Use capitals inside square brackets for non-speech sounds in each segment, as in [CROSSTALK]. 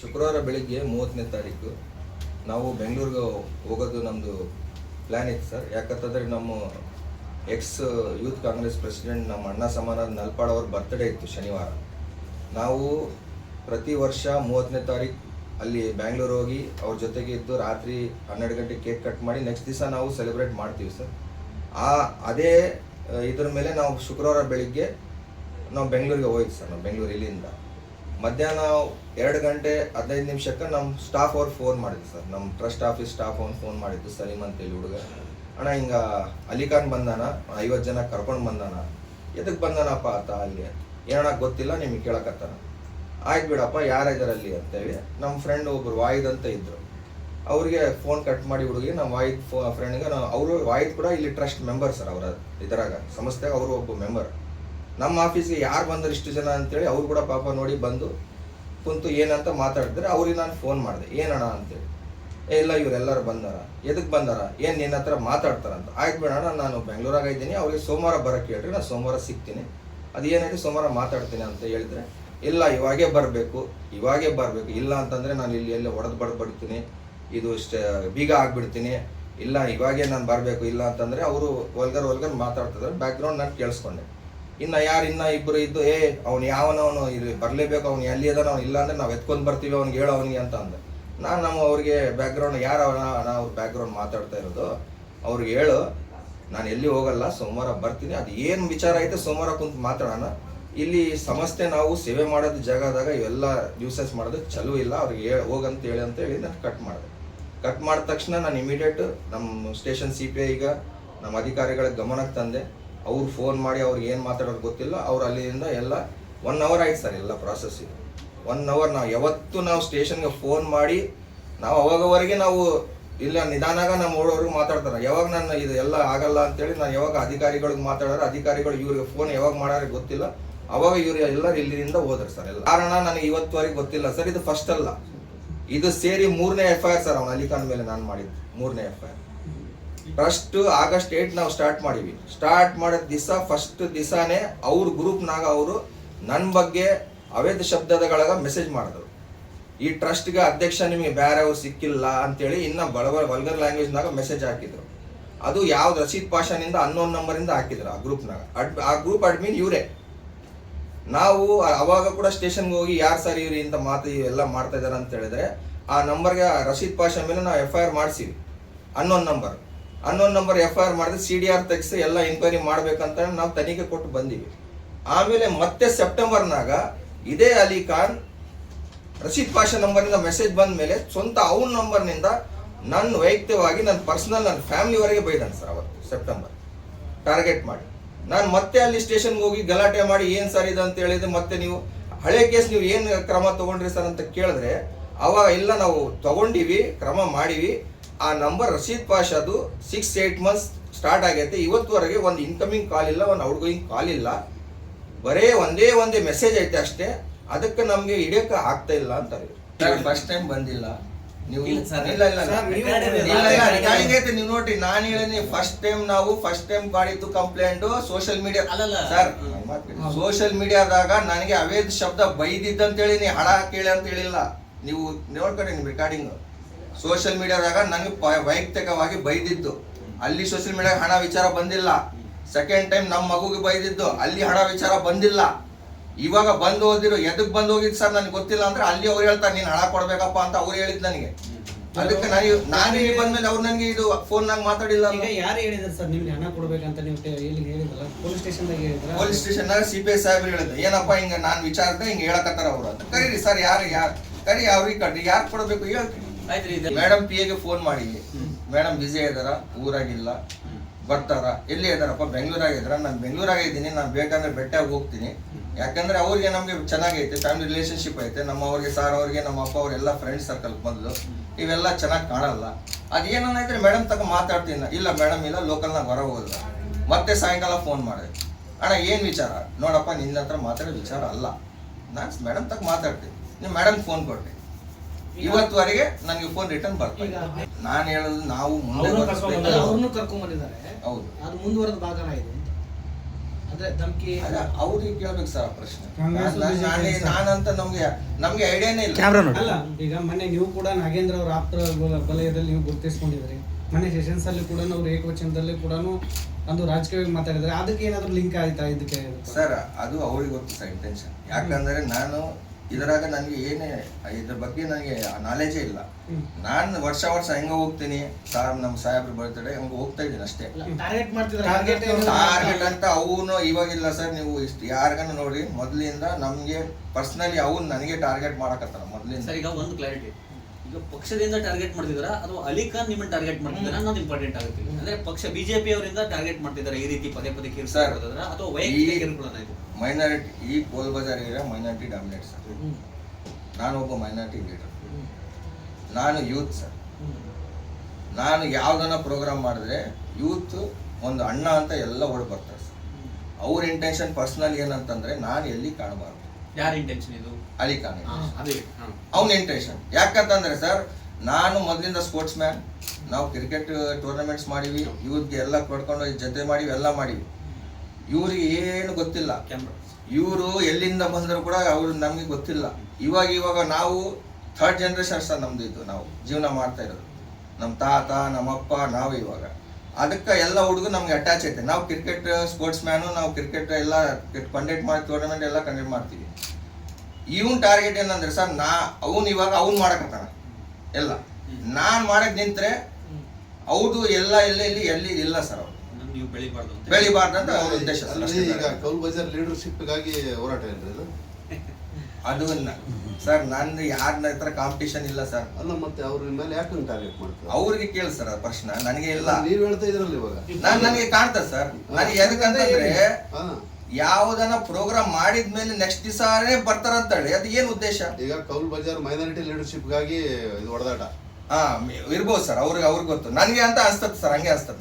ಶುಕ್ರವಾರ ಬೆಳಿಗ್ಗೆ ಮೂವತ್ತನೇ ತಾರೀಕು ನಾವು ಬೆಂಗಳೂರಿಗೆ ಹೋಗೋದು ನಮ್ಮದು ಪ್ಲ್ಯಾನ್ ಇತ್ತು ಸರ್. ಯಾಕಂತಂದರೆ ನಮ್ಮ ಎಕ್ಸ್ ಯೂತ್ ಕಾಂಗ್ರೆಸ್ ಪ್ರೆಸಿಡೆಂಟ್ ನಮ್ಮ ಅಣ್ಣ ಸಮಾನ ನಲ್ಪಾಡ್ ಅವ್ರ ಬರ್ತ್ಡೇ ಇತ್ತು ಶನಿವಾರ. ನಾವು ಪ್ರತಿ ವರ್ಷ ಮೂವತ್ತನೇ ತಾರೀಕು ಅಲ್ಲಿ ಬ್ಯಾಂಗ್ಳೂರು ಹೋಗಿ ಅವ್ರ ಜೊತೆಗೆ ಇದ್ದು ರಾತ್ರಿ ಹನ್ನೆರಡು ಗಂಟೆ ಕೇಕ್ ಕಟ್ ಮಾಡಿ ನೆಕ್ಸ್ಟ್ ದಿವಸ ನಾವು ಸೆಲೆಬ್ರೇಟ್ ಮಾಡ್ತೀವಿ ಸರ್. ಆ, ಅದೇ, ಇದ್ರ ಮೇಲೆ ನಾವು ಶುಕ್ರವಾರ ಬೆಳಿಗ್ಗೆ ನಾವು ಬೆಂಗಳೂರಿಗೆ ಹೋಯ್ತು ಸರ್, ನಾವು ಬೆಂಗಳೂರು ಇಲ್ಲಿಂದ. ಮಧ್ಯಾಹ್ನ ಎರಡು ಗಂಟೆ ಹದಿನೈದು ನಿಮಿಷಕ್ಕೆ ನಮ್ಮ ಸ್ಟಾಫ್ ಅವ್ರು ಫೋನ್ ಮಾಡಿದ್ರು ಸರ್. ನಮ್ಮ ಟ್ರಸ್ಟ್ ಆಫೀಸ್ ಸ್ಟಾಫ್ ಅವ್ನು ಫೋನ್ ಮಾಡಿದ್ದು ಸಲೀಮ್ ಅಂತೇಳಿ ಹುಡುಗ. ಅಣ್ಣ, ಹಿಂಗ ಅಲಿಖಾನ್ ಬಂದಾನ, ಐವತ್ತು ಜನ ಕರ್ಕೊಂಡು ಬಂದಾನ. ಎದಕ್ಕೆ ಬಂದಾನಪ್ಪ ಆತ ಅಲ್ಲಿ? ಏನಣ್ಣ ಗೊತ್ತಿಲ್ಲ, ನಿಮಗೆ ಕೇಳಕತ್ತಾನ. ಆಯ್ತು ಬಿಡಪ್ಪ ಯಾರಿದಾರೆ ಅಲ್ಲಿ ಅಂತೇಳಿ ನಮ್ಮ ಫ್ರೆಂಡ್ ಒಬ್ಬರು ವಾಯಿದ್ ಅಂತ ಇದ್ರು. ಅವ್ರಿಗೆ ಫೋನ್ ಕಟ್ ಮಾಡಿ ಹುಡುಗಿ, ನಮ್ಮ ವಾಯಿದ್ ಫೋ ಫ್ರೆಂಡ್ಗೆ ನಾವು ಅವರು ವಾಯಿದ್ ಕೂಡ ಇಲ್ಲಿ ಟ್ರಸ್ಟ್ ಮೆಂಬರ್ ಸರ್, ಅವರ ಇದರಾಗ. ಸಂಸ್ಥೆಗೆ ಅವರು ಒಬ್ಬ ಮೆಂಬರ್ ನಮ್ಮ ಆಫೀಸ್ಗೆ ಯಾರು ಬಂದರು ಇಷ್ಟು ಜನ ಅಂತೇಳಿ ಅವ್ರು ಕೂಡ ಪಾಪ ನೋಡಿ ಬಂದು ಕುಂತು ಏನಂತ ಮಾತಾಡಿದ್ರೆ ಅವ್ರಿಗೆ ನಾನು ಫೋನ್ ಮಾಡಿದೆ, ಏನಣ್ಣ ಅಂತೇಳಿ? ಇಲ್ಲ ಇವರೆಲ್ಲರೂ ಬಂದಾರ. ಎದಕ್ಕೆ ಬಂದಾರ? ಏನು ನಿನ್ನ ಹತ್ರ ಮಾತಾಡ್ತಾರಂತ. ಆಯ್ತು ಬೇಡಣ್ಣ, ನಾನು ಬೆಂಗಳೂರಾಗ ಇದ್ದೀನಿ, ಅವ್ರಿಗೆ ಸೋಮವಾರ ಬರಕ್ಕೆ ಹೇಳ್ರಿ, ನಾನು ಸೋಮವಾರ ಸಿಗ್ತೀನಿ. ಅದು ಏನೈತೆ ಸೋಮವಾರ ಮಾತಾಡ್ತೀನಿ ಅಂತ ಹೇಳಿದ್ರೆ? ಇಲ್ಲ, ಇವಾಗೇ ಬರಬೇಕು ಇವಾಗೇ ಬರಬೇಕು. ಇಲ್ಲ ಅಂತಂದರೆ ನಾನು ಇಲ್ಲಿ ಎಲ್ಲ ಹೊಡೆದು ಬಡ್ದು ಬಿಡ್ತೀನಿ, ಇದು ಇಷ್ಟ ಬೀಗ ಆಗಿಬಿಡ್ತೀನಿ. ಇಲ್ಲ, ಇವಾಗೇ ನಾನು ಬರಬೇಕು, ಇಲ್ಲ ಅಂತಂದರೆ ಅವರು ಒಲ್ಗರ್ ಒಲ್ಗರ್ ಮಾತಾಡ್ತಿದ್ರೆ ಬ್ಯಾಕ್ಗ್ರೌಂಡ್ ನಾನು ಕೇಳಿಸ್ಕೊಂಡೆ. ಇನ್ನು ಯಾರು ಇನ್ನ ಇಬ್ಬರು ಇದ್ದು, ಏ, ಅವ್ನು ಯಾವನವನು, ಇಲ್ಲಿ ಬರಲೇಬೇಕು, ಅವ್ನು ಎಲ್ಲಿ ಅದಾನ ಅವ್ನು ಇಲ್ಲ ಅಂದ್ರೆ ನಾವು ಎತ್ಕೊಂಡು ಬರ್ತೀವಿ, ಅವ್ನಿಗೆ ಹೇಳೋ ಅವನಿಗೆ ಅಂತ ಅಂದೆ. ನಾನು ನಮ್ಮ ಅವ್ರಿಗೆ ಬ್ಯಾಕ್ಗ್ರೌಂಡ್ ಯಾರು ಅವ್ರ ಬ್ಯಾಕ್ಗ್ರೌಂಡ್ ಮಾತಾಡ್ತಾ ಇರೋದು, ಅವ್ರಿಗೆ ಹೇಳು, ನಾನು ಎಲ್ಲಿ ಹೋಗಲ್ಲ, ಸೋಮವಾರ ಬರ್ತೀನಿ, ಅದು ಏನು ವಿಚಾರ ಐತೆ ಸೋಮವಾರ ಕುಂತು ಮಾತಾಡೋಣ. ಇಲ್ಲಿ ಸಮಸ್ಯೆ ನಾವು ಸೇವೆ ಮಾಡೋದು ಜಾಗದಾಗ ಇವೆಲ್ಲ ಯೂಸಸ್ ಮಾಡೋದು ಚಲೋ ಇಲ್ಲ, ಅವ್ರಿಗೆ ಹೇಳಿ, ಹೋಗಂತ ಹೇಳಿ ಅಂತ ಹೇಳಿ ನಾನು ಕಟ್ ಮಾಡಿದೆ. ಕಟ್ ಮಾಡಿದ ತಕ್ಷಣ ನಾನು ಇಮಿಡಿಯೇಟ್ ನಮ್ಮ ಸ್ಟೇಷನ್ ಸಿ ಪಿ ಐಗ ನಮ್ಮ ಅಧಿಕಾರಿಗಳ ಗಮನಕ್ಕೆ ತಂದೆ. ಅವ್ರು ಫೋನ್ ಮಾಡಿ ಅವ್ರು ಏನು ಮಾತಾಡೋದು ಗೊತ್ತಿಲ್ಲ, ಅವ್ರು ಅಲ್ಲಿಂದ ಎಲ್ಲ ಒನ್ ಅವರ್ ಆಯ್ತು ಸರ್ ಎಲ್ಲ ಪ್ರಾಸೆಸ್ ಇದು. ಒನ್ ಅವರ್ ನಾವು ಯಾವತ್ತು ನಾವು ಸ್ಟೇಷನ್ಗೆ ಫೋನ್ ಮಾಡಿ, ನಾವು ಅವಾಗವರೆಗೆ ನಾವು ಇಲ್ಲ, ನಿಧಾನಾಗ ನಮ್ಮ ಓಡೋರು ಮಾತಾಡ್ತಾರೆ. ಯಾವಾಗ ನಾನು ಇದು ಎಲ್ಲ ಆಗಲ್ಲ ಅಂತೇಳಿ ನಾನು ಯಾವಾಗ ಅಧಿಕಾರಿಗಳಿಗೆ ಮಾತಾಡೋರು, ಅಧಿಕಾರಿಗಳು ಇವ್ರಿಗೆ ಫೋನ್ ಯಾವಾಗ ಮಾಡೋರಿಗೆ ಗೊತ್ತಿಲ್ಲ. ಅವಾಗ ಇವ್ರು ಎಲ್ಲರೂ ಇಲ್ಲಿಂದ ಹೋದ್ರು ಸರ್ ಎಲ್ಲ. ಕಾರಣ ನನಗೆ ಇವತ್ತುವರೆಗೆ ಗೊತ್ತಿಲ್ಲ ಸರ್, ಇದು ಫಸ್ಟ್ ಅಲ್ಲ. ಇದು ಸೇರಿ ಮೂರನೇ ಎಫ್ ಐ ಸರ್ ಅವನು ಅಲಿಖಾನ್ ಮೇಲೆ ನಾನು ಮಾಡಿದ್ದು, ಮೂರನೇ F I R first August eight ನಾವು ಸ್ಟಾರ್ಟ್ ಮಾಡಿವಿ ಸ್ಟಾರ್ಟ್ ಮಾಡಿದ ದಿವಸ ಫಸ್ಟ್ ದಿವಸನೇ ಅವ್ರ ಗ್ರೂಪ್ನಾಗ ಅವರು ನನ್ನ ಬಗ್ಗೆ ಅವೇದ ಶಬ್ದದಗಳಾಗ ಮೆಸೇಜ್ ಮಾಡಿದ್ರು. ಈ ಟ್ರಸ್ಟ್ಗೆ ಅಧ್ಯಕ್ಷ ನಿಮಗೆ ಬೇರೆ ಅವ್ರು ಸಿಕ್ಕಿಲ್ಲ ಅಂತೇಳಿ ಇನ್ನ ಬಳವರ್ ವಲ್ಗರ್ ಲ್ಯಾಂಗ್ವೇಜ್ನಾಗ ಮೆಸೇಜ್ ಹಾಕಿದ್ರು. ಅದು ಯಾವ್ದು ರಶೀದ್ ಪಾಷಾನಿಂದ ಅನ್ನೋನ್ ನಂಬರಿಂದ ಹಾಕಿದ್ರು ಆ ಗ್ರೂಪ್ನಾಗ ಅಡ್, ಆ ಗ್ರೂಪ್ ಅಡ್ಮಿನ್ ಇವರೇ. ನಾವು ಅವಾಗ ಕೂಡ ಸ್ಟೇಷನ್ಗೆ ಹೋಗಿ ಯಾರು ಸರ್ ಇವ್ರಿ ಇಂಥ ಮಾತು ಎಲ್ಲ ಮಾಡ್ತಾ ಇದಾರೆ ಅಂತ ಹೇಳಿದ್ರೆ ಆ ನಂಬರ್ಗೆ ರಶೀದ್ ಪಾಷಾ ಮೇಲೆ ನಾವು F I R ಮಾಡಿಸಿವಿ. Unknown number unknown number F I R ಮಾಡಿದ್ರೆ ಸಿ ಡಿ ಆರ್ ತೆಗೆಸಿ ಎಲ್ಲ ಎಂಕ್ವೈರಿ ಮಾಡ್ಬೇಕಂತ ನಾವು ತನಿಖೆ ಕೊಟ್ಟು ಬಂದೀವಿ. ಆಮೇಲೆ ಮತ್ತೆ ಸೆಪ್ಟೆಂಬರ್ನಾಗ ಇದೇ ಅಲಿ ಖಾನ್ ರಶೀದ್ ಪಾಷಾ ನಂಬರ್ನಿಂದ ಮೆಸೇಜ್ ಬಂದ ಮೇಲೆ ಸ್ವಂತ ಅವನ ನಂಬರ್ನಿಂದ ನನ್ನ ವೈಯಕ್ತಿಕವಾಗಿ ನನ್ನ ಪರ್ಸನಲ್ ನನ್ನ ಫ್ಯಾಮಿಲಿವರೆಗೆ ಬೈದಾನೆ ಸರ್ ಅವತ್ತು ಸೆಪ್ಟೆಂಬರ್ ಟಾರ್ಗೆಟ್ ಮಾಡಿ. ನಾನು ಮತ್ತೆ ಅಲ್ಲಿ ಸ್ಟೇಷನ್ಗೆ ಹೋಗಿ ಗಲಾಟೆ ಮಾಡಿ ಏನು ಸರ್ ಇದು ಅಂತ ಹೇಳಿದ್ರೆ ಮತ್ತೆ ನೀವು ಹಳೆ ಕೇಸ್ ನೀವು ಏನು ಕ್ರಮ ತಗೊಂಡ್ರಿ ಸರ್ ಅಂತ ಕೇಳಿದ್ರೆ ಅವಾಗ ಇಲ್ಲ ನಾವು ತಗೊಂಡಿವಿ, ಕ್ರಮ ಮಾಡಿವಿ. ಆ ನಂಬರ್ ರಶೀದ್ ಪಾಷಾದು ಸಿಕ್ಸ್ ಏಯ್ಟ್ ಮಂತ್ಸ್ ಸ್ಟಾರ್ಟ್ ಆಗೈತೆ. ಇವತ್ತುವರೆಗೆ ಒಂದು ಇನ್ಕಮಿಂಗ್ ಕಾಲ್ ಇಲ್ಲ ಒಂದು ಔಟ್ಗೋಯಿಂಗ್ ಕಾಲ್ ಇಲ್ಲ. ಬರೇ ಒಂದೇ ಒಂದೇ ಮೆಸೇಜ್ ಐತೆ ಅಷ್ಟೇ. ಅದಕ್ಕೆ ನಮಗೆ ಹಿಡಿಯಕ್ಕೆ ಆಗ್ತಾ ಇಲ್ಲ ಅಂತಾರೆ. ಫಸ್ಟ್ ಟೈಮ್ ಬಂದಿಲ್ಲ? ನೀವು ಇಲ್ಲ ನೀವು ನೋಡ್ರಿ ನಾನು ಹೇಳಿನಿ ಫಸ್ಟ್ ಟೈಮ್ ನಾವು ಫಸ್ಟ್ ಟೈಮ್ ಮಾಡಿದ್ದು ಕಂಪ್ಲೇಂಟ್ ಸೋಷಿಯಲ್ ಮೀಡಿಯಾ ಅಲ್ಲಲ್ಲ. ಸರ್. ಸೋಷಿಯಲ್ ಮೀಡಿಯಾದಾಗ ನನಗೆ ಅವೇದ್ ಶಬ್ದ ಬೈದಿದ್ದಂತ ಹೇಳಿ ನೀ ಹಣ ಕೇಳಿ ಅಂತ ಹೇಳಿಲ್ಲ ನೀವು ನೋಡ್ಕೊಂಡ್ರಿ ನಿಮ್ ರೆಕಾರ್ಡಿಂಗ್ ಸೋಷಿಯಲ್ ಮೀಡಿಯಾದಾಗ ನನಗೆ ವೈಯಕ್ತಿಕವಾಗಿ ಬೈದಿದ್ದು. ಅಲ್ಲಿ ಸೋಷಿಯಲ್ ಮೀಡಿಯಾಗ ಹಣ ವಿಚಾರ ಬಂದಿಲ್ಲ. ಸೆಕೆಂಡ್ ಟೈಮ್ ನಮ್ಮ ಮಗುಗೆ ಬೈದಿದ್ದು ಅಲ್ಲಿ ಹಣ ವಿಚಾರ ಬಂದಿಲ್ಲ. ಇವಾಗ ಬಂದು ಹೋದಿರೋ ಎದಕ್ ಬಂದು ಹೋಗಿದ್ ಸರ್ ನನಗೆ ಗೊತ್ತಿಲ್ಲ ಅಂದ್ರೆ ಅಲ್ಲಿ ಅವ್ರು ಹೇಳ್ತಾರೆ ನೀನ್ ಹಣ ಕೊಡ್ಬೇಕಪ್ಪ ಅಂತ ಅವ್ರು ಹೇಳಿದ್ ನನಗೆ. ಅದಕ್ಕೆ ನಾನು ನಾನು ಇಲ್ಲಿ ಬಂದ್ಮೇಲೆ ಅವ್ರು ನನಗೆ ಇದು ಫೋನ್ ನಾಗ ಮಾತಾಡಿಲ್ಲ ಈಗ ಯಾರು ಹೇಳಿದ್ರು ಸರ್ ನಿಮ್ಗೆ ಹಣ ಕೊಡ್ಬೇಕಂತ ನೀವು ಟೆ- ಎಲ್ಲಿ ಹೇಳಿದ್ರಲ್ಲ? ಪೊಲೀಸ್ ಸ್ಟೇಷನ್ದಾಗ ಹೇಳಿದ್ರ? Police station C P I ಸಾಹೇಬ್ರು ಹೇಳಿದ್ರು ಏನಪ್ಪ ಹಿಂಗ ನಾನು ವಿಚಾರದೆ ಹಿಂಗೆ ಹೇಳಕತ್ತಾರ ಅವ್ರು ಕರೀರಿ ಸರ್ ಯಾರು ಯಾರು ಕರಿ ಅವ್ರಿಗೆ ಕಡ್ರಿ ಯಾರು ಕೊಡಬೇಕು ಹೇಳ್ತೀನಿ. ಮೇಡಮ್ ಪಿ ಎಗೆ ಫೋನ್ ಮಾಡಿ. ಮೇಡಮ್ ಬಿಸಿ ಇದಾರ, ಊರಾಗಿಲ್ಲ, ಬರ್ತಾರ, ಎಲ್ಲಿ ಇದಾರಪ್ಪ? ಬೆಂಗಳೂರಾಗ ನಾನು ಬೆಂಗಳೂರಾಗ ಇದ್ದೀನಿ, ನಾನು ಬೇಕಂದ್ರೆ ಬೆಟ್ಟಾಗಿ ಹೋಗ್ತೀನಿ. ಯಾಕಂದ್ರೆ ಅವ್ರಿಗೆ ನಮ್ಗೆ ಚೆನ್ನಾಗೈತೆ ಫ್ಯಾಮಿಲಿ ರಿಲೇಷನ್ಶಿಪ್ ಐತೆ. ನಮ್ಮ ಅವ್ರಿಗೆ ಸಾರ್ ಅವ್ರಿಗೆ, ನಮ್ಮ ಅಪ್ಪ ಅವ್ರೆಲ್ಲ ಫ್ರೆಂಡ್ ಸರ್ಕಲ್ ಬಂದ್ಲು ಇವೆಲ್ಲ ಚೆನ್ನಾಗಿ ಕಾಣಲ್ಲ. ಅದೇನಾದ್ರೆ ಮೇಡಮ್ ತಕ ಮಾತಾಡ್ತೀನಿ ಇಲ್ಲ ಮೇಡಮ್, ಇಲ್ಲ ಲೋಕಲ್ನಾಗ ಹೊರ ಹೋದ್ರ ಮತ್ತೆ ಸಾಯಂಕಾಲ ಫೋನ್ ಮಾಡಿದೆ. ಅಣ್ಣ, ಏನು ವಿಚಾರ? ನೋಡಪ್ಪ, ನಿನ್ನ ಹತ್ರ ಮಾತಾಡೋ ವಿಚಾರ ಅಲ್ಲ. ನಾನು ಮೇಡಮ್ ತಕ ಮಾತಾಡ್ತೀನಿ. ನೀವು ಮೇಡಮ್ ಫೋನ್ ಕೊಟ್ಟೆ ಇವತ್ತುವರೆಗೆ ನನಗೆ ಫೋನ್ ರಿಟರ್ನ್ ಬರ್ತಾ ಇಲ್ಲ. ನಾನು ಹೇಳೋದು ನಾವು ಮುಂದೆ ಅವ್ರನ್ನೂ ಬರ್ಸ್ಬೇಕು. ಬಂದಿದ್ದಾರೆ. ಅವ್ರನ್ನು ಕರ್ಕೊಂಡ್ ಬಂದಿದ್ದಾರೆ. ಹೌದು. ಅದು ಮುಂದುವರೆದ ಭಾಗನ ಇದು ಅಂತ. ಅಂದ್ರೆ ಧಮ್ಕಿ ಅಲ್ಲ ಅವ್ರಿಗೆ ಕೇಳ್ಬೇಕು ಸರ್ ಆ ಪ್ರಶ್ನೆ. ಕಾಂಗ್ರೆಸ್ ನಾನ್- ನಾನ್- ನಾನೇ BJP ಸರ್. ನಾನಂತ ನಮ್ಗೆ ನಮ್ಗೆ ಐಡಿಯಾನೇ ಇಲ್ಲ. ಕ್ಯಾಮ್ರಾ ನೋಡಿ. ಅಲ್ಲ ಈಗ ಮೊನ್ನೆ ನೀವು ಕೂಡ ನಾಗೇಂದ್ರ ಅವರ ಆಪ್ತರ ಬಲ- ವಲಯದಲ್ಲಿ ನೀವು ಗುರುತಿಸ್ಕೊಂಡಿದ್ರಿ. ಮೊನ್ನೆ ಸೆಷನ್ಸ್ ಅಲ್ಲಿ ಕೂಡ ಅವ್ರು ಏಕವಚನದಲ್ಲಿ ಕೂಡ ಒಂದು ರಾಜಕೀಯವಾಗಿ ಮಾತಾಡಿದ್ರೆ ಅದಕ್ಕೆ ಏನಾದ್ರು ಲಿಂಕ್ ಆಯ್ತಾ ಇದಕ್ಕೆ? ಸರ್ ಅದು ಅವ್ರಿಗೆ ಗೊತ್ತು ಸರ್ ಇಂಟೆನ್ಷನ್ ಯಾಕಂದ್ರೆ ನಾನು ಇದರಾಗ ನನಗೆ ಏನೇ ಇದ್ರ ಬಗ್ಗೆ ನನಗೆ ನಾಲೆಜೇ ಇಲ್ಲ. ನಾನು ವರ್ಷ ವರ್ಷ ಹೆಂಗ ಹೋಗ್ತೀನಿ. ಸಾರ್ ನಮ್ಮ ಸಾಹೇಬ್ರು ಬರ್ತಡೆ ಹಂಗ ಹೋಗ್ತಾ ಇದ್ದೀನಿ ಅಷ್ಟೇ. ಟಾರ್ಗೆಟ್ ಮಾಡ್ತಿದ್ರೆ ಟಾರ್ಗೆಟ್ ಟಾರ್ಗೆಟ್ ಅಂತ ಅವನು ಇವಾಗಿಲ್ಲ ಸರ್ ನೀವು ಇಷ್ಟು ಯಾರಿಗನ್ನ ನೋಡಿ ಮೊದ್ಲಿಂದ ನಮ್ಗೆ ಪರ್ಸನಲಿ ಅವ್ನು ನನಗೆ ಟಾರ್ಗೆಟ್ ಮಾಡಕತ್ತಾರ ಮೊದ್ಲಿಂದ. ಸರ್ ಈಗ ಒಂದು ಕ್ಲಾರಿಟಿ ಈಗ ಪಕ್ಷದಿಂದ ಟಾರ್ಗೆಟ್ ಮಾಡ್ತಿದಾರಾ ಅಥವಾ ಅಲಿಖಾನ್ ನಿಮ್ಮ ನಿಮ್ಮನ್ನ ಟಾರ್ಗೆಟ್ ಮಾಡ್ತಿದಾರ ಅನ್ನೋದು ಇಂಪಾರ್ಟೆಂಟ್ ಆಗುತ್ತೆ. ಅಂದ್ರೆ ಪಕ್ಷ ಬಿಜೆಪಿ ಅವರಿಂದ ಟಾರ್ಗೆಟ್ ಮಾಡ್ತಿದ್ದಾರೆ ಈ ರೀತಿ ಪದೇ ಪದೇ ಕಿರುಕುಳ ಅಥವಾ ವೈಯಕ್ತಿಕ ಕೇಳ್ಕೊಳ್ಳೋದಾಯ್ತು ಕಿರುಕುಳನ ಇದು? ಮೈನಾರಿಟಿ ಈ Cowl Bazaar area minority dominate sir ನಾನು ಒಬ್ಬ ಮೈನಾರಿಟಿ ಲೀಡರ್ ನಾನು ಯೂತ್ ಸರ್ ನಾನು ಯಾವ್ದನ್ನ ಪ್ರೋಗ್ರಾಮ್ ಮಾಡಿದ್ರೆ ಯೂತ್ ಒಂದು ಅಣ್ಣ ಅಂತ ಎಲ್ಲ ಓಡ್ ಬರ್ತಾರೆ ಸರ್ ಅವ್ರ ಇಂಟೆನ್ಷನ್ ಪರ್ಸನಲ್ ಏನಂತಂದ್ರೆ ನಾನು ಎಲ್ಲಿ ಕಾಣಬಾರ್ದು. ಯಾರ ಇಂಟೆನ್ಷನ್ ಇದು? ಅಲಿ ಖಾನ್ ಅವನ ಇಂಟೆನ್ಷನ್ ಯಾಕಂತಂದ್ರೆ ಸರ್ ನಾನು ಮೊದಲಿಂದ ಸ್ಪೋರ್ಟ್ಸ್ ಮ್ಯಾನ್ ನಾವು ಕ್ರಿಕೆಟ್ ಟೂರ್ನಮೆಂಟ್ಸ್ ಮಾಡಿವಿ ಯೂತ್ಗೆ ಎಲ್ಲ ಕೊಡ್ಕೊಂಡು ಜೊತೆ ಮಾಡಿವಿ ಎಲ್ಲ ಮಾಡಿವಿ. ಇವ್ರಿಗೆ ಏನು ಗೊತ್ತಿಲ್ಲ. ಇವರು ಎಲ್ಲಿಂದ ಬಂದರೂ ಕೂಡ ಅವರು ನಮಗೆ ಗೊತ್ತಿಲ್ಲ. ಇವಾಗ ಇವಾಗ ನಾವು ಥರ್ಡ್ ಜನ್ರೇಷನ್ ಸರ್ ನಮ್ದು ಇದು ನಾವು ಜೀವನ ಮಾಡ್ತಾ ಇರೋದು. ನಮ್ಮ ತಾತ ನಮ್ಮಪ್ಪ ನಾವು ಇವಾಗ. ಅದಕ್ಕೆ ಎಲ್ಲ ಹುಡುಗರು ನಮ್ಗೆ ಅಟ್ಯಾಚ್ ಐತೆ. ನಾವು ಕ್ರಿಕೆಟ್ ಸ್ಪೋರ್ಟ್ಸ್ ಮ್ಯಾನು ನಾವು ಕ್ರಿಕೆಟ್ ಎಲ್ಲ ಕಂಡಕ್ಟ್ ಮಾಡಿ ಟೂರ್ನಮೆಂಟ್ ಎಲ್ಲ ಕಂಡಕ್ಟ್ ಮಾಡ್ತೀವಿ. ಇವನ್ ಟಾರ್ಗೆಟ್ ಏನಂದ್ರೆ ಸರ್ ನಾ ಅವನು ಇವಾಗ ಅವ್ನು ಮಾಡಕತ್ತಾನ ಎಲ್ಲ. ನಾನ್ ಮಾಡಕ್ ನಿಂತ್ರೆ ಹೌದು ಎಲ್ಲ ಎಲ್ಲ ಇಲ್ಲಿ ಎಲ್ಲಿ ಇಲ್ಲ ಸರ್ ನೀವು ಬೆಳಿಬಾರ್ದು ಅಂತ ಬೆಳಿಬಾರ್ದು ಅಂತ ಅವ್ರ ಉದ್ದೇಶ ಅಷ್ಟೇ ಈಗ. ಕೌಲ್ ಬಜಾರ್ ಲೀಡರ್ಶಿಪ್ಗಾಗಿ ಹೋರಾಟ ಏನ್ರಿ ಇದು? [LAUGHS] ಅದು ನ- ಸರ್ ನಾನು ಯಾರನ್ನ ಹತ್ರ ಕಾಂಪಿಟೇಷನ್ ಇಲ್ಲ ಸರ್. ಅಲ್ಲ ಮತ್ತೆ ಅವ್ರ ಮೇಲೆ ಯಾಕೆ ಟಾರ್ಗೆಟ್ ಮಾಡ್ತಾರೆ? ಅವ್ರಿಗೆ ಕೇಳಿ ಸರ್ ಪ್ರಶ್ನೆ. ನನಗೆ ಇಲ್ಲ. ನೀವ್ ಹೇಳ್ತಾ ಇದ್ರಲ್ಲ ಇವಾಗ. ನಾನು ನನಗೆ ಕಾಣ್ತದೆ ಸರ್. ನನಗೆ ಎದಕ್ಕಂತಂದ್ರೆ ಹಾ. ಯಾವ್ದನ್ನ ಪ್ರೋಗ್ರಾಮ್ ಮಾಡಿದ್ಮೇಲೆ ನೆಕ್ಸ್ಟ್ ದಿಸಾರೆ ಬರ್ತಾರಂತ ಹೇಳಿ ಅದು ಏನ್ ಉದ್ದೇಶ? ಈಗ ಕೌಲ್ ಬಜಾರ್ ಮೈನಾರಿಟಿ ಲೀಡರ್ಶಿಪ್ಗಾಗಿ ಇದು ಹೊಡೆದಾಟ. ಹಾ ಇರ್ಬೋದು ಸರ್ ಅವ್ರಿಗೆ ಅವ್ರಿಗೆ ಗೊತ್ತು. ನನಗೆ ಅಂತ ಅನ್ಸ್ತದೆ ಸರ್ ಹಂಗೆ ಅನ್ಸ್ತದೆ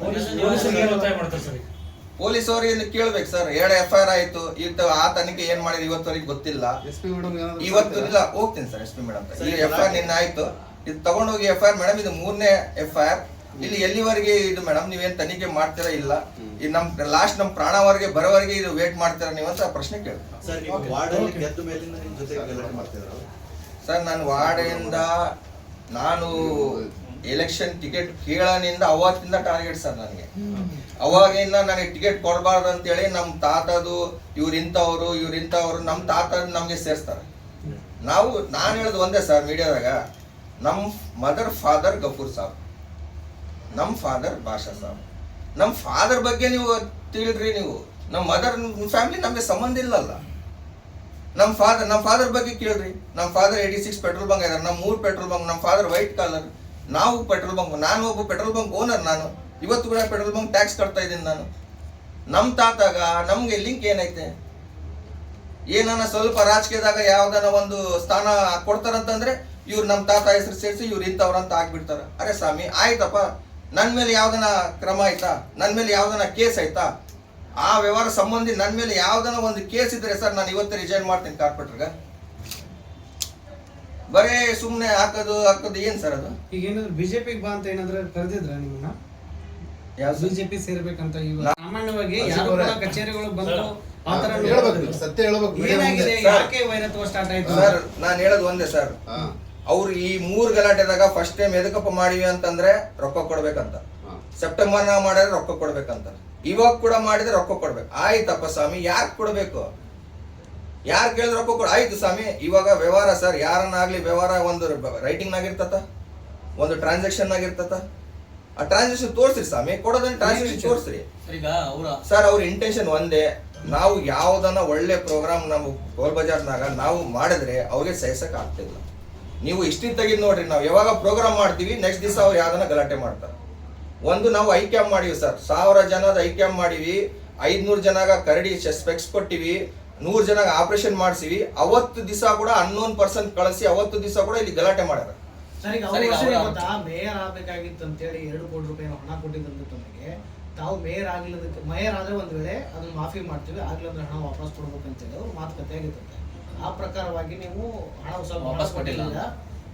ಪೊಲೀಸ್ ಅವ್ರಿಗೆ ಕೇಳ್ಬೇಕು ಸರ್ ಎರಡು ಎಫ್ ಐ ಆರ್ ಆಯ್ತು ಇತ್ತು ಆ ತನಿಖೆ ಏನ್ ಮಾಡಿದ್ರು ಇವತ್ತವರೆಗೆ ಗೊತ್ತಿಲ್ಲ. ಇವತ್ತು ಇಲ್ಲ ಹೋಗ್ತೀನಿ ಸರ್ ಎಸ್ ಪಿ ಮೇಡಮ್ ಈ ಎಫ್ ಐ ಆರ್ ನಿನ್ನೆ ಆಯ್ತು. ಇದು ತಗೊಂಡೋಗಿ ಎಫ್ ಐ ಆರ್ ಮೇಡಮ್ ಇದು ಮೂರನೇ ಎಫ್ ಐ ಆರ್ ಇಲ್ಲಿ ಎಲ್ಲಿವರೆಗೆ ಇದು ಮೇಡಮ್ ನೀವೇನ್ ತನಿಖೆ ಮಾಡ್ತೀರಾ ಇಲ್ಲ? ಈ ನಮ್ ಲಾಸ್ಟ್ ನಮ್ ಪ್ರಾಣವರೆಗೆ ಬರೋವರೆಗೆ ಇದು ವೇಟ್ ಮಾಡ್ತೀರಾ ನೀವು ಅಂತ ಪ್ರಶ್ನೆ ಕೇಳಿ ಸರ್ ನೀವು ವಾರ್ಡಲ್ಲಿ ಗೆದ್ದ ಮೇಲಿಂದ ನಿಮ್ ಜೊತೆ ಗಲಾಟೆ ಮಾಡ್ತಿದ್ರು? ಸರ್ ನಾನು ವಾರ್ಡಿಂದ ನಾನು ಎಲೆಕ್ಷನ್ ಟಿಕೆಟ್ ಕೇಳನಿಂದ ಅವತ್ತಿಂದ ಟಾರ್ಗೆಟ್ ಸರ್ ನನಗೆ. ಅವಾಗಿಂದ ನನಗೆ ಟಿಕೆಟ್ ಕೊಡಬಾರ್ದು ಅಂತೇಳಿ ನಮ್ಮ ತಾತದು ಇವ್ರು ಇಂಥವ್ರು ಇವ್ರು ಇಂಥವ್ರು ನಮ್ಮ ತಾತ ನಮಗೆ ಸೇರಿಸ್ತಾರೆ. ನಾವು ನಾನು ಹೇಳೋದು ಒಂದೇ ಸರ್ ಮೀಡಿಯಾದಾಗ ನಮ್ಮ ಮದರ್ ಫಾದರ್ ಗಫೂರ್ ಸಾಬ್. ನಮ್ಮ ಫಾದರ್ ಭಾಷಾ ಸಾಬ್. ನಮ್ಮ ಫಾದರ್ ಬಗ್ಗೆ ನೀವು ತಿಳಿದ್ರಿ ನೀವು. ನಮ್ಮ ಮದರ್ ಫ್ಯಾಮಿಲಿ ನಮಗೆ ಸಂಬಂಧ ಇಲ್ಲಲ್ಲ. ನಮ್ಮ ಫಾದರ್ ನಮ್ಮ ಫಾದರ್ ಬಗ್ಗೆ ಕೇಳ್ರಿ. ನಮ್ಮ father eighty six petrol bunk ಇದಾರೆ ನಮ್ಮ ಮೂರು ಪೆಟ್ರೋಲ್ ಬಂಕ್ ನಮ್ಮ ಫಾದರ್ ವೈಟ್ ಕಾಲರ್ ನಾವು ಪೆಟ್ರೋಲ್ ಬಂಕ್ ನಾನು ಒಬ್ಬ ಪೆಟ್ರೋಲ್ ಬಂಕ್ ಓನರ್ ನಾನು. ಇವತ್ತು ಕೂಡ ಪೆಟ್ರೋಲ್ ಬಂಕ್ ಟ್ಯಾಕ್ಸ್ ಕಟ್ತಾ ಇದ್ದೀನಿ ನಾನು. ನಮ್ಮ ತಾತಾಗ ನಮಗೆ ಲಿಂಕ್ ಏನೈತೆ? ಏನಾನ ಸ್ವಲ್ಪ ರಾಜಕೀಯದಾಗ ಯಾವ್ದಾನ ಒಂದು ಸ್ಥಾನ ಕೊಡ್ತಾರಂತಂದ್ರೆ ಇವ್ರು ನಮ್ಮ ತಾತ ಹೆಸರು ಸೇರಿಸಿ ಇವ್ರು ಇಂಥವ್ರಂತ ಆಗ್ಬಿಡ್ತಾರ. ಅರೆ ಸ್ವಾಮಿ, ಆಯ್ತಪ್ಪ. ನನ್ನ ಮೇಲೆ ಯಾವ್ದನ ಕ್ರಮ ಆಯ್ತಾ? ನನ್ನ ಮೇಲೆ ಯಾವ್ದನ ಕೇಸ್ ಆಯ್ತಾ? ಆ ವ್ಯವಹಾರ ಸಂಬಂಧಿ ನನ್ನ ಮೇಲೆ ಯಾವ್ದನ ಒಂದು ಕೇಸ್ ಇದ್ರೆ ಸರ್ ನಾನು ಇವತ್ತೇ ರಿಜೈನ್ ಮಾಡ್ತೀನಿ ಕಾರ್ಪೊರೇಟರ್ಗ ಬರೇ ಸುಮ್ಮನೆ ಹಾಕೋದು ಹಾಕೋದು ಏನ್ ಸರ್ ಅದು? ಈಗ ಏನಾದ್ರು ಬಿಜೆಪಿಗೆ ಬಾ ಅಂತ ಏನಾದ್ರು ಕರೆದಿದ್ರ ನಿಮ್ಮನ್ನ? ಯಾವ ಬಿಜೆಪಿ ಸೇರ್ಬೇಕಂತ ಇವ ಸಾಮಾನ್ಯವಾಗಿ ಯಾರು ಕೂಡ ಕಚೇರಿಗಳು ಬಂದು ಆ ತರ ಹೇಳ್ಬೇಕು ಸತ್ಯ ಹೇಳ್ಬೇಕು ಏನಾಗಿದೆ? ಯಾಕೆ ವೈರತ್ವ ಸ್ಟಾರ್ಟ್ ಆಯ್ತು? ಸರ್ ನಾನು ಹೇಳೋದು ಒಂದೇ ಸರ್. ಅವ್ರು ಈ ಮೂರು ಗಲಾಟೆದಾಗ ಫಸ್ಟ್ ಟೈಮ್ ಎದಕಪ್ಪ ಮಾಡಿವಿ ಅಂತಂದ್ರೆ ರೊಕ್ಕ ಕೊಡ್ಬೇಕಂತ. ಸೆಪ್ಟೆಂಬರ್ನಾಗ ಸೆಪ್ಟೆಂಬರ್ ನಾವ್ ಮಾಡಿದ್ರೆ ರೊಕ್ಕ ಕೊಡ್ಬೇಕಂತ. ಇವಾಗ ಕೂಡ ಮಾಡಿದ್ರೆ ರೊಕ್ಕ ಕೊಡ್ಬೇಕು. ಆಯ್ತಪ್ಪ ಸ್ವಾಮಿ ಯಾಕೆ ಕೊಡ್ಬೇಕು? ಯಾರು ಕೇಳಿದ್ರೆ ರೊಕ್ಕ ಕೊಡ. ಆಯ್ತು ಸ್ವಾಮಿ ಇವಾಗ ವ್ಯವಹಾರ ಸರ್ ಯಾರನ್ನಾಗ್ಲಿ ವ್ಯವಹಾರ ಒಂದು ರೈಟಿಂಗ್ ಇರ್ತತ ಒಂದು ಟ್ರಾನ್ಸಾಕ್ಷನ್ ಆಗಿರ್ತತ ಆ ಟ್ರಾನ್ಸಾಕ್ಷನ್ ತೋರಿಸ್ರಿ ಸ್ವಾಮಿ ಕೊಡೋದನ್ನ ಟ್ರಾನ್ಸಾಕ್ಷನ್ ತೋರಿಸ್ರಿ. ಸರ್ ಅವರ ಇಂಟೆನ್ಷನ್ ಒಂದೇ. ನಾವು ಯಾವ್ದನ್ನ ಒಳ್ಳೆ ಪ್ರೋಗ್ರಾಮ್ ನಮ್ಮ ಗೋಲ್ ಬಜಾರ್ನಾಗ ನಾವು ಮಾಡಿದ್ರೆ ಅವ್ರಿಗೆ ಸಹಿಸಕ್ ಆಗ್ತಿಲ್ಲ. ನೀವು ಇಷ್ಟಿದ್ದಾಗಿದ್ ನೋಡ್ರಿ ನಾವು ಯಾವಾಗ ಪ್ರೋಗ್ರಾಮ್ ಮಾಡ್ತೀವಿ ನೆಕ್ಸ್ಟ್ ದಿವಸ ಅವ್ರು ಯಾವ್ದನ್ನ ಗಲಾಟೆ ಮಾಡ್ತಾರೆ. ಒಂದು ನಾವು ಐ ಕ್ಯಾಂಪ್ ಮಾಡಿವಿ ಸರ್. ಸಾವಿರ ಜನದ ಐ ಕ್ಯಾಂಪ್ ಮಾಡಿವಿ. ಐದ್ನೂರು ಜನಾಗ ಕರಡಿ ಸ್ಪೆಕ್ಸ್ ಕೊಟ್ಟಿವಿ. ನೂರು ಜನಾಗ ಆಪರೇಷನ್ ಮಾಡಿಸಿವಿ. ಅವತ್ತು ದಿವಸ ಕೂಡ ಅನ್ನೋನ್ ಪರ್ಸೆಂಟ್ ಕಳಿಸಿ ಅವತ್ತು ದಿವಸ ಕೂಡ ಇಲ್ಲಿ ಗಲಾಟೆ ಮಾಡ್ಯಾರ. ಮೇಯರ್ ಆಗ್ಬೇಕಾಗಿತ್ತು ಅಂತೇಳಿ ಎರಡು ಕೋಟಿ ರೂಪಾಯಿ ಹಣ ಕೊಟ್ಟಿದ್ದಂತ ತಮಗೆ. ತಾವು ಮೇಯರ್ ಆಗಿಲ್ಲದಕ್ಕೆ ಮೇಯರ್ ಆದ್ರೆ ಒಂದ್ ವೇಳೆ ಅದನ್ನ ಮಾಫಿ ಮಾಡ್ತೀವಿ. ಆಗ್ಲಿಲ್ಲ ಹಣ ವಾಪಸ್ ಕೊಡ್ಬೇಕಂತೇಳಿ ಅವ್ರು ಮಾತುಕತೆ ಆಗಿತ್ತಂತೆ. ಆ ಪ್ರಕಾರವಾಗಿ ನೀವು ಹಣ ಸ್ವಲ್ಪ ವಾಪಸ್ ಕೊಟ್ಟಿಲ್ಲ.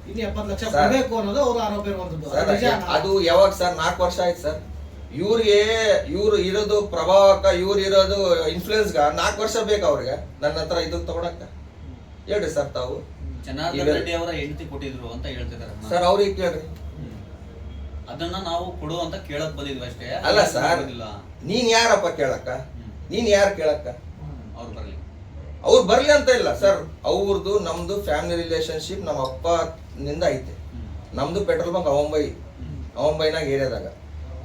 ಇನ್ನು ಎಪ್ಪತ್ತು ಲಕ್ಷ ಸರ್. ಕೊಡಬೇಕು ಅನ್ನೋದು ಅವ್ರ ಆರೋಪ ಇರುವಂತದ್ದು ಸರ್ ಅದು ಯಾವಾಗ ಸರ್ ನಾಲ್ಕು ವರ್ಷ ಆಯ್ತು ಸರ್? ಇವ್ರಿಗೆ ಇವ್ರು ಇರೋದು ಪ್ರಭಾವಕ ಇವ್ರು ಇರೋದು ಇನ್ಫ್ಲೂಯೆನ್ಸ್ಗ ನಾಲ್ಕು ವರ್ಷ ಬೇಕು ಅವ್ರಿಗೆ. ನನ್ನ ಹತ್ರ ಇದು ತಗೊಳಕ್ಕ. ಹೇಳ್ರಿ ಸರ್ ತಾವು. ಜನಾರ್ದನ್ ರೆಡ್ಡಿ ಅವರ ಹೆಂಡತಿ ಕೊಟ್ಟಿದ್ರು ಅಂತ ಹೇಳ್ತಿದ್ದಾರೆ. ಸರ್ ಅವ್ರಿಗೆ ಕೇಳ್ರಿ. ಅದನ್ನ ನಾವು ಕೊಡು ಅಂತ ಕೇಳಕ್ ಬಂದಿದ್ವಿ ಅಷ್ಟೇ. ಅಲ್ಲ ಸರ್ ಇಲ್ಲ ನೀನ್ ಯಾರಪ್ಪ ಕೇಳಕ್ಕ? ನೀನ್ ಯಾರು ಕೇಳಕ್ಕ? ಅವ್ರು ಬರ್ಲಿ. ಅವ್ರು ಬರ್ಲಿ ಅಂತ ಇಲ್ಲ ಸರ್. ಅವ್ರದ್ದು ನಮ್ದು ಫ್ಯಾಮಿಲಿ ರಿಲೇಶನ್ಶಿಪ್ ನಮ್ಮ ಅಪ್ಪನಿಂದ ಐತೆ. ನಮ್ದು ಪೆಟ್ರೋಲ್ ಬಂಕ್ ಅವಂಬೈ ಅವಂಬೈನಾಗ ಏರಿಯಾದಾಗ.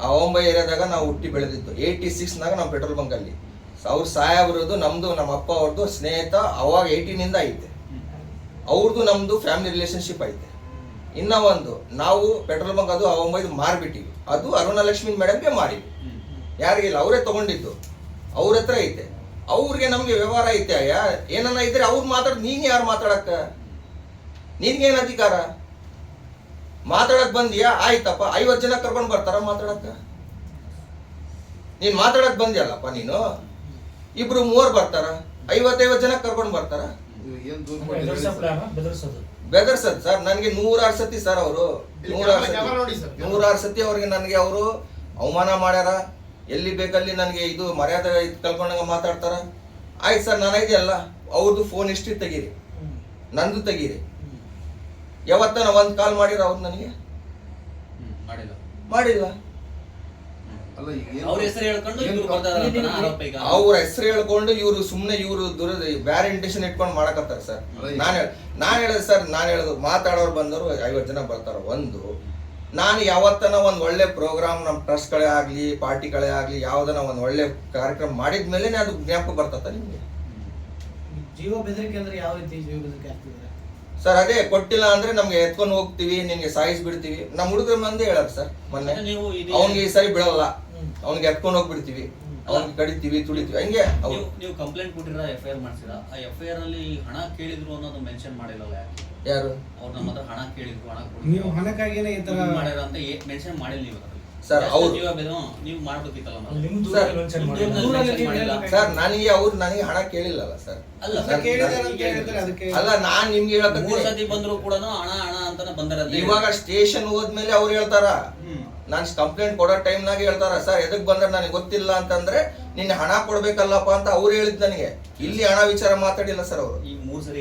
ಆ ಅವಂಬೈ ಏರಿಯಾದಾಗ ನಾವು ಹುಟ್ಟಿ ಬೆಳೆದಿತ್ತು ಏಯ್ಟಿ ಸಿಕ್ಸ್ನಾಗ ನಾವು ಪೆಟ್ರೋಲ್ ಬಂಕ್ ಅಲ್ಲಿ. ಅವ್ರ ಸಾಯಬ್ರದ್ದು ನಮ್ದು ನಮ್ಮ ಅಪ್ಪ ಅವ್ರದ್ದು ಸ್ನೇಹಿತ ಅವಾಗ ಏಯ್ಟಿನಿಂದ ಐತೆ. ಅವ್ರದ್ದು ನಮ್ದು ಫ್ಯಾಮಿಲಿ ರಿಲೇಶನ್ಶಿಪ್ ಐತೆ. ಇನ್ನ ಒಂದು ನಾವು ಪೆಟ್ರೋಲ್ ಬಂಕ್ ಅದು ಅವಂಬೈದು ಮಾರ್ಬಿಟ್ಟಿವಿ. ಅದು ಅರುಣಲಕ್ಷ್ಮಿ ಮೇಡಮ್ಗೆ ಮಾರಿವಿ. ಯಾರಿಗಿಲ್ಲ ಅವರೇ ತಗೊಂಡಿದ್ದು. ಅವ್ರ ಹತ್ರ ಐತೆ. ಅವ್ರಿಗೆ ನಮ್ಗೆ ವ್ಯವಹಾರ ಐತೆ ಅಯ್ಯ. ಏನನ್ನ ಇದ್ರೆ ಅವ್ರು ಮಾತಾಡ್ ನೀನ್ ಯಾರು ಮಾತಾಡಕ್ಕ? ನಿನ್ಗೇನ್ ಅಧಿಕಾರ? ಮಾತಾಡಕ್ ಬಂದಿಯಾ? ಆಯ್ತಪ್ಪ ಐವತ್ತು ಜನ ಕರ್ಕೊಂಡು ಬರ್ತಾರ ಮಾತಾಡಕ್ಕ? ನೀನ್ ಮಾತಾಡಕ್ ಬಂದಿಯಲ್ಲಪ್ಪ ನೀನು? ಇಬ್ರು ಮೂವರ್ ಬರ್ತಾರ? ಐವತ್ತೈವತ್ ಜನ ಕರ್ಕೊಂಡು ಬರ್ತಾರ? ಬೆದರ್ಸದ್ ಸರ್ ನನ್ಗೆ ನೂರಾರು ಸತಿ ಸರ್ ಅವರು. ನೂರಾರು ಸತಿ. ಸರ್. ನೂರಾರು ಸತಿ ಅವ್ರಿಗೆ ನನಗೆ ಅವರು ಅವಮಾನ ಮಾಡ್ಯಾರ. ಎಲ್ಲಿ ಬೇಕಲ್ಲಿ ನನಗೆ ಇದು ಮರ್ಯಾದೆ ಕಲ್ಕೊಂಡಂಗ ಮಾತಾಡ್ತಾರ. ಆಯ್ತು ಸರ್ ನನಗಿದೆಯಲ್ಲ ಇದೆಯಲ್ಲ ಅವ್ರದ್ದು ಫೋನ್ ಇಷ್ಟು ತೆಗೀರಿ. ನಂದು ತೆಗೀರಿ. ಯಾವತ್ತನ ಒಂದು ಕಾಲ್ ಮಾಡಿರ ಅವ್ರು ನನಗೆ. ಮಾಡಿಲ್ಲ. ಮಾಡಿಲ್ಲ. ಅಲ್ಲ ಅವ್ರ ಹೆಸರು ಹೇಳ್ಕೊಂಡು ಇವ್ರು ಸುಮ್ನೆ ಇವ್ರು ಅಂತ ಆರೋಪ ಈಗ. ಅವ್ರ ಹೆಸರು ಹೇಳ್ಕೊಂಡು ಇವರು ಸುಮ್ಮನೆ ಇವರು ದುರ ಬ್ಯಾರೆ ಇಂಟೆನ್ಷನ್ ಇಟ್ಕೊಂಡು ಮಾಡಕತ್ತಾರ ಸರ್. ಅಲ್ಲ, ನಾನು ಹೇಳ ನಾನು ಹೇಳಿದೆ ಸರ್ ನಾನು ಹೇಳೋದು ಮಾತಾಡೋರು ಬಂದವರು ಐವತ್ತು ಜನ ಬರ್ತಾರ. ಒಂದು ನಾನು ಯಾವತ್ತನ ಒಂದು ಒಳ್ಳೆ ಪ್ರೋಗ್ರಾಮ್ ನಮ್ಮ ಟ್ರಸ್ಟ್ಗಳೇ ಆಗಲಿ ಪಾರ್ಟಿಗಳೇ ಆಗಲಿ ಯಾವ್ದನ ಒಂದು ಒಳ್ಳೆ ಕಾರ್ಯಕ್ರಮ ಮಾಡಿದ್ಮೇಲೆ ಅದು ಜ್ಞಾಪಕ ಬರ್ತತ್ತ ನಿಮಗೆ? ಜೀವ ಬೆದರಿಕೆ ಅಂದ್ರೆ ಯಾವ ರೀತಿ ಜೀವ ಬೆದರಿಕೆ ಆಗ್ತಿದ್ದಾರೆ ಸರ್ ಅದೇ ಕೊಟ್ಟಿಲ್ಲ ಅಂದ್ರೆ ನಮ್ಗೆ ಎತ್ಕೊಂಡು ಹೋಗ್ತೀವಿ ನಿಮ್ಗೆ ಸಾಯಿಸ್ ಬಿಡ್ತೀವಿ ನಮ್ಮ ಹುಡುಗರ ಮಂದಿ ಹೇಳಕ್ ಸರ್ ಮೊನ್ನೆ. ಅವ್ನಿಗೆ ನೀವು ಇದು ಅವನಿಗೆ ಈ ಸರಿ ಬಿಡಲ್ಲ. ಅವ್ನಿಗೆ ಎತ್ಕೊಂಡು ಹೋಗ್ಬಿಡ್ತೀವಿ. ಅವ್ನಿಗೆ ಕಡಿತೀವಿ ತುಳಿತೀವಿ. ಹಂಗೆ ಅವ್ರು ನೀವು ನೀವು ಕಂಪ್ಲೇಂಟ್ ಕೊಟ್ಟಿರ ಎಫ್ ಐ ಆರ್ ಮಾಡಿಸಿರ? ಆ ಎಫ್ ಐ ಆರ್ ಅಲ್ಲಿ ಹಣ ಕೇಳಿದ್ರು ಅನ್ನೋದು ಮೆನ್ಷನ್ ಮಾಡಿಲ್ಲ ಯಾಕೆ? ಯಾರು? ಅವ್ರು ನಮ್ಮ ಹತ್ರ ಹಣ ಕೇಳಿದ್ರು ಹಣ ನೀವು ಹಣಕ್ಕಾಗಿನೇ ಈ ತರ ಮಾಡ್ಯಾರ ಅಂತ ಮೆನ್ಷನ್ ಮಾಡಿಲ್ಲ ನೀವು ಅದ್ರಲ್ಲಿ. ಸರ್, ಅವ್ರು- ನೀವು ಮಾಡ್ಬೇಕಿತ್ತಲ್ಲ ಸರ್, ನನಗೆ ಅವ್ರು ನನಗೆ ಹಣ ಕೇಳಿಲ್ಲಲ್ಲ ಸರ್. ಅಲ್ಲ ನಾನ್ ನಿಮ್ಗೆ ಸತಿ ಬಂದ್ರು ಕೂಡ ಹಣ ಹಣ ಬಂದಾರ ಅಂತ ಇವಾಗ ಸ್ಟೇಷನ್ ಹೋದ್ಮೇಲೆ ಅವ್ರು ಹೇಳ್ತಾರ. ನಾನ್ ಕಂಪ್ಲೇಂಟ್ ಕೊಡೋ ಟೈಮ್ನಾಗ ಹೇಳ್ತಾರ ಸರ್ ಎದಕ್ ಬಂದ್ರೆ ನನಗೆ ಗೊತ್ತಿಲ್ಲ ಅಂತಂದ್ರೆ ನಿನ್ನ ಹಣ ಕೊಡ್ಬೇಕಲ್ಲಪ್ಪ ಅಂತ ಅವ್ರು ಹೇಳಿದ್ ನನಗೆ. ಇಲ್ಲಿ ಹಣ ವಿಚಾರ ಮಾತಾಡಿಲ್ಲ ಸರ್ ಅವರು. ಈ ಮೂರ್ ಸರಿ